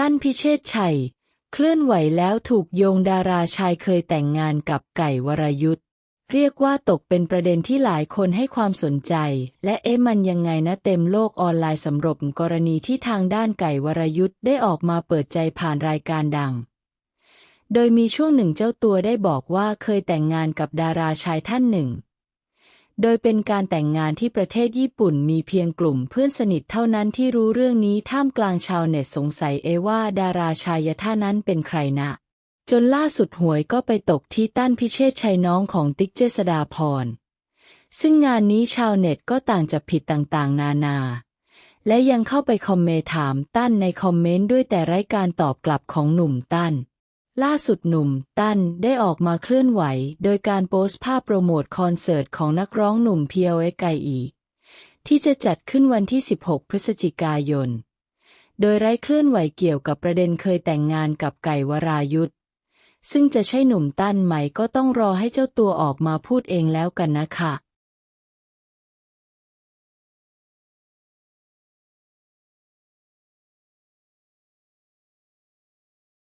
ตั้นพิเชษชัย เคลื่อนไหวแล้วถูกโยงดาราชายเคยแต่งงานกับไก่วรยุทธ์เรียกว่าตกเป็นประเด็นที่หลายคนให้ความสนใจ และเอ๊ะมันยังไงนะเต็มโลกออนไลน์สำหรับกรณีที่ทางด้านไก่วรยุทธ์ได้ออกมาเปิดใจผ่านรายการดัง โดยมีช่วงหนึ่งเจ้าตัวได้บอกว่าเคยแต่งงานกับดาราชายท่านหนึ่ง โดยเป็นการแต่งงานที่ประเทศญี่ปุ่นมีเพียงกลุ่มเพื่อนสนิทเท่านั้นที่รู้เรื่องนี้ท่ามกลางชาวเน็ตสงสัยเอว่าดาราชายท่านนั้นเป็นใครนะจนล่าสุดหวยก็ไปตกที่ตั้นพิเชษชัยน้องของติ๊กเจษดาพร ซึ่งงานนี้ชาวเน็ตก็ต่างจะผิดต่างๆ นานา และยังเข้าไปคอมเมนต์ถามตั้นในคอมเมนต์ด้วยแต่ไร้การตอบกลับของหนุ่มตั้น ล่าสุดหนุ่ม ตั้นได้ออกมาเคลื่อนไหว โดยการโพสต์ภาพโปรโมทคอนเสิร์ตของนักร้องหนุ่มเพียวเอไกอีที่จะจัดขึ้นวันที่ 16 พฤศจิกายน โดยไร้เคลื่อนไหวเกี่ยวกับประเด็นเคยแต่งงานกับไก่วรายุทธซึ่งจะใช่หนุ่มตั้นไหมก็ต้องรอให้เจ้าตัวออกมาพูดเองแล้วกันนะคะ